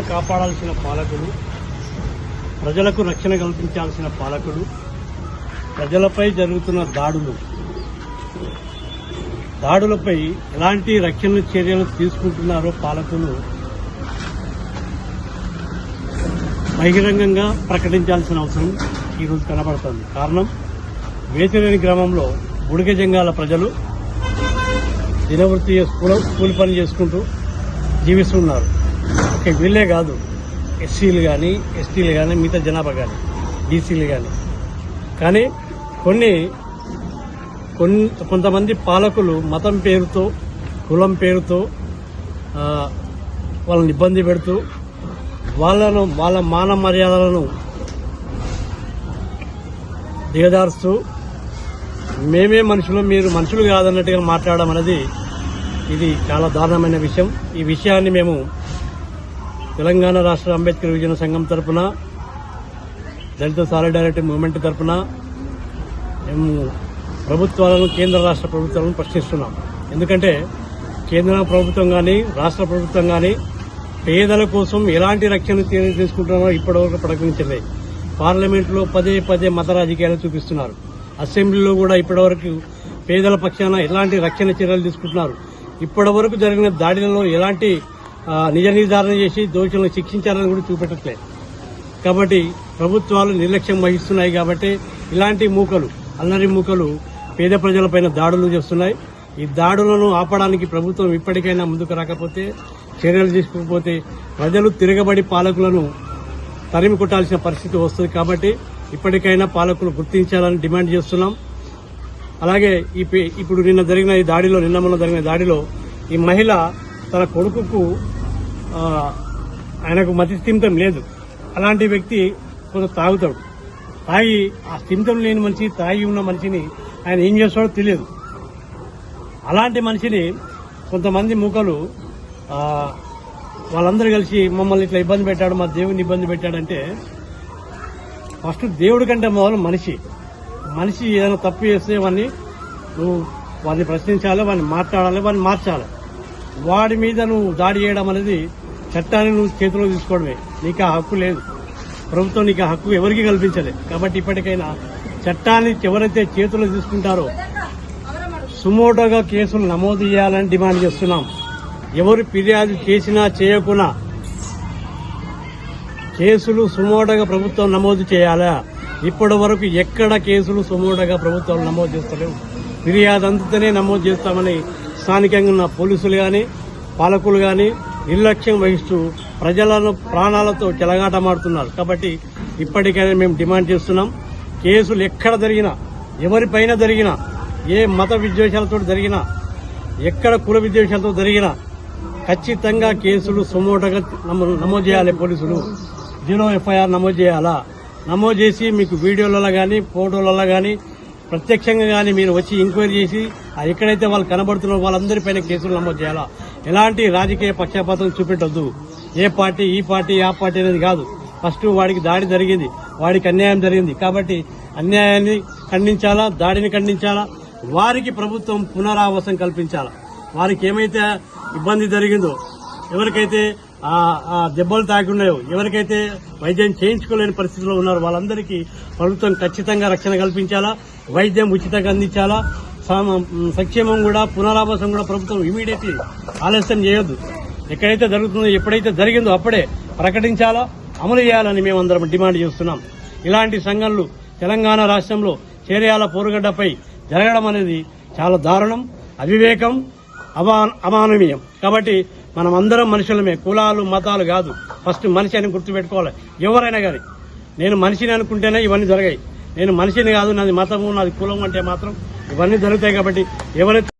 కాపాడాల్సిన పాలకుడు ప్రజలకు రక్షణ కల్పించాల్సిన పాలకుడు ప్రజలపై జరుగుతున్న దాడులు. దాడులపై ఎలాంటి రక్షణ చర్యలు తీసుకుంటున్నారో పాలకులు బహిరంగంగా ప్రకటించాల్సిన అవసరం ఈరోజు కనబడుతోంది. కారణం వేసిరేని గ్రామంలో బుడిగజంగాల ప్రజలు దినవృత్తి స్కూల్ కూలి పని చేసుకుంటూ జీవిస్తున్నారు. ఓకే వీళ్ళే కాదు. ఎస్సీలు కానీ ఎస్టీలు కానీ మిగతా జనాభా కానీ బీసీలు కానీ కానీ కొన్ని కొన్ని కొంతమంది పాలకులు మతం పేరుతో కులం పేరుతో వాళ్ళని ఇబ్బంది పెడుతూ వాళ్ళను వాళ్ళ మాన మర్యాదలను దిగదారుస్తూ మేమే మనుషులు మీరు మనుషులు కాదన్నట్టుగా మాట్లాడడం అనేది ఇది చాలా దారుణమైన విషయం. ఈ విషయాన్ని మేము తెలంగాణ రాష్ట్ర అంబేద్కర్ విజయన సంఘం తరఫున దళిత సాలిడారిటీ మూమెంట్ తరఫున మేము ప్రభుత్వాలను కేంద్ర రాష్ట్ర ప్రభుత్వాలను ప్రశ్నిస్తున్నాం. ఎందుకంటే కేంద్ర ప్రభుత్వం కానీ రాష్ట్ర ప్రభుత్వం కానీ పేదల కోసం ఎలాంటి రక్షణ చర్యలు తీసుకుంటున్నారో ఇప్పటివరకు ప్రకటించలేదు. పార్లమెంట్లో పదే పదే మత రాజకీయాలు చూపిస్తున్నారు. అసెంబ్లీలో కూడా ఇప్పటివరకు పేదల పక్షాన ఎలాంటి రక్షణ చర్యలు తీసుకుంటున్నారు? ఇప్పటివరకు జరిగిన దాడులలో ఎలాంటి నిజ నిర్ధారణ చేసి దోషులను శిక్షించాలని కూడా చూపెట్టట్లేదు కాబట్టి ప్రభుత్వాలు నిర్లక్ష్యం వహిస్తున్నాయి కాబట్టి ఇలాంటి మూకలు అల్లరి మూకలు పేద ప్రజలపైన దాడులు చేస్తున్నాయి. ఈ దాడులను ఆపడానికి ప్రభుత్వం ఇప్పటికైనా ముందుకు రాకపోతే చర్యలు తీసుకోకపోతే ప్రజలు తిరగబడి పాలకులను తరిమి కొట్టాల్సిన పరిస్థితి వస్తుంది కాబట్టి ఇప్పటికైనా పాలకులు గుర్తించాలని డిమాండ్ చేస్తున్నాం. అలాగే ఇప్పుడు నిన్న జరిగిన ఈ దాడిలో నిన్న మొన్న జరిగిన దాడిలో ఈ మహిళ తన కొడుకుకు ఆయనకు మతి స్థిమితం లేదు. అలాంటి వ్యక్తి కొంత తాగుతాడు. తాగి ఆ స్థిమితం లేని మనిషి తాగి ఉన్న మనిషిని ఆయన ఏం చేస్తాడో తెలియదు. అలాంటి మనిషిని కొంతమంది మూకలు వాళ్ళందరూ కలిసి మమ్మల్ని ఇట్లా ఇబ్బంది పెట్టాడు మా దేవుడిని ఇబ్బంది పెట్టాడంటే ఫస్ట్ దేవుడి కంటే మొదలు మనిషి. మనిషి ఏదైనా తప్పు చేస్తే వాడిని నువ్వు వాడిని ప్రశ్నించాలి వాడిని మాట్లాడాలి వాడిని మార్చాలి. వాడి మీద నువ్వు దాడి చేయడం అనేది చట్టాన్ని నువ్వు చేతిలో తీసుకోవడమే. నీకు ఆ హక్కు లేదు. ప్రభుత్వం నీకు ఆ హక్కు ఎవరికి కల్పించలేదు కాబట్టి ఇప్పటికైనా చట్టాన్ని ఎవరైతే చేతిలో తీసుకుంటారో సుమోటోగా కేసులు నమోదు చేయాలని డిమాండ్ చేస్తున్నాం. ఎవరు ఫిర్యాదు చేసినా చేయకున్నా కేసులు సుమోటగా ప్రభుత్వం నమోదు చేయాలా? ఇప్పటి వరకు ఎక్కడ కేసులు సుమోటగా ప్రభుత్వం నమోదు చేస్తలేవు. ఫిర్యాదు అంతనే నమోదు చేస్తామని స్థానికంగా ఉన్న పోలీసులు కానీ పాలకులు కానీ నిర్లక్ష్యం వహిస్తూ ప్రజలను ప్రాణాలతో చెలగాటమాడుతున్నారు. కాబట్టి ఇప్పటికైనా మేము డిమాండ్ చేస్తున్నాం. కేసులు ఎక్కడ జరిగినా ఎవరిపైన జరిగినా ఏ మత విద్వేషాలతో జరిగినా ఎక్కడ కుల విద్వేషాలతో జరిగినా ఖచ్చితంగా కేసులు సుమోటగా నమో- నమోదు చేయాలి పోలీసులు. జీరో ఎఫ్ఐఆర్ నమోదు చేయాలా? నమోదు చేసి మీకు వీడియోలలో కానీ ఫోటోలలో కానీ ప్రత్యక్షంగా కానీ మీరు వచ్చి ఎంక్వైరీ చేసి ఆ ఎక్కడైతే వాళ్ళు కనబడుతున్నారో వాళ్ళందరిపైన కేసులు నమోదు చేయాలా? ఎలాంటి రాజకీయ పక్షపాతం చూపెట్టొద్దు. ఏ పార్టీ ఈ పార్టీ ఆ పార్టీ అనేది కాదు. ఫస్ట్ వాడికి దాడి జరిగింది. వాడికి అన్యాయం జరిగింది. కాబట్టి అన్యాయాన్ని ఖండించాలా? దాడిని ఖండించాలా? వారికి ప్రభుత్వం పునరావాసం కల్పించాలా? వారికి ఏమైతే ఇబ్బంది జరిగిందో ఎవరికైతే ఆ దెబ్బలు తాకి ఉన్నాయో ఎవరికైతే వైద్యం చేయించుకోలేని పరిస్థితిలో ఉన్నారో వాళ్ళందరికీ ప్రభుత్వం ఖచ్చితంగా రక్షణ కల్పించాలా వైద్యం ఉచితంగా అందించాలా. సంక్షేమం కూడా పునరావాసం కూడా ప్రభుత్వం ఇమీడియట్లీ ఆలస్యం చేయొద్దు. ఎక్కడైతే జరుగుతుందో ఎప్పుడైతే జరిగిందో అప్పుడే ప్రకటించాలా అమలు చేయాలని మేమందరం డిమాండ్ చేస్తున్నాం. ఇలాంటి సంఘాలు తెలంగాణ రాష్ట్రంలో చేరియాల పోరుగడ్డపై జరగడం అనేది చాలా దారుణం అవివేకం అవా అమానవీయం. కాబట్టి మనం అందరం మనుషులమే. కులాలు మతాలు కాదు. ఫస్ట్ మనిషి అని గుర్తుపెట్టుకోవాలి. ఎవరైనా కానీ నేను మనిషిని అనుకుంటేనే ఇవన్నీ జరిగాయి. నేను మనిషిని కాదు నాది మతము నాది కులం అంటే మాత్రం ఇవన్నీ జరుగుతాయి కాబట్టి ఎవరైతే